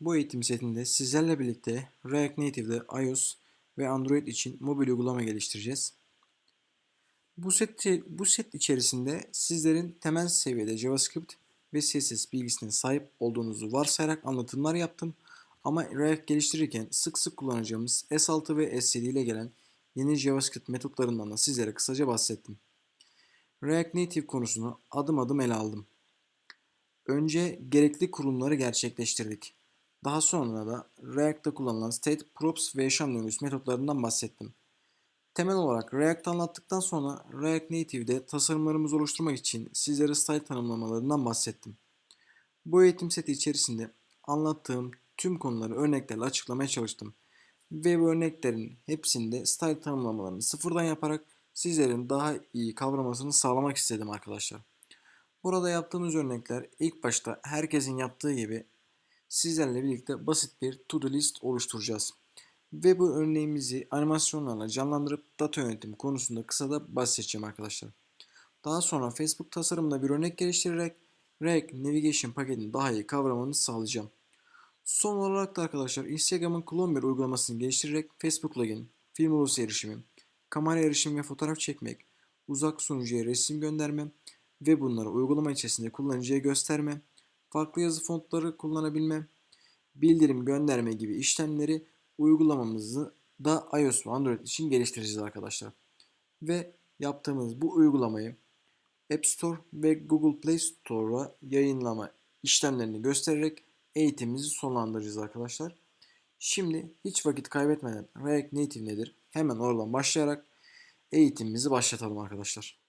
Bu eğitim setinde sizlerle birlikte React Native'de iOS ve Android için mobil uygulama geliştireceğiz. Bu set, bu set içerisinde sizlerin temel seviyede JavaScript ve CSS bilgisine sahip olduğunuzu varsayarak anlatımlar yaptım. Ama React geliştirirken sık sık kullanacağımız S6 ve S7 ile gelen yeni JavaScript metotlarından da sizlere kısaca bahsettim. React Native konusunu adım adım ele aldım. Önce gerekli kurulumları gerçekleştirdik. Daha sonra da React'ta kullanılan state, props ve yaşam döngüsü metotlarından bahsettim. Temel olarak React anlattıktan sonra React Native'de tasarımlarımızı oluşturmak için sizlere style tanımlamalarından bahsettim. Bu eğitim seti içerisinde anlattığım tüm konuları örneklerle açıklamaya çalıştım. Ve bu örneklerin hepsinde style tanımlamalarını sıfırdan yaparak sizlerin daha iyi kavramasını sağlamak istedim arkadaşlar. Burada yaptığımız örnekler ilk başta herkesin yaptığı gibi sizlerle birlikte basit bir to-do list oluşturacağız. Ve bu örneğimizi animasyonlarla canlandırıp data yönetimi konusunda kısa da bahsedeceğim arkadaşlar. Daha sonra Facebook tasarımında bir örnek geliştirerek React Navigation paketini daha iyi kavramanızı sağlayacağım. Son olarak da arkadaşlar Instagram'ın Clone uygulamasını geliştirerek Facebook login, film ulusal erişimi, kamera erişim ve fotoğraf çekmek, uzak sunucuya resim gönderme ve bunları uygulama içerisinde kullanıcıya gösterme, farklı yazı fontları kullanabilme, bildirim gönderme gibi işlemleri uygulamamızı da iOS ve Android için geliştireceğiz arkadaşlar. Ve yaptığımız bu uygulamayı App Store ve Google Play Store'a yayınlama işlemlerini göstererek eğitimimizi sonlandıracağız arkadaşlar. Şimdi hiç vakit kaybetmeden React Native nedir? Hemen oradan başlayarak eğitimimizi başlatalım arkadaşlar.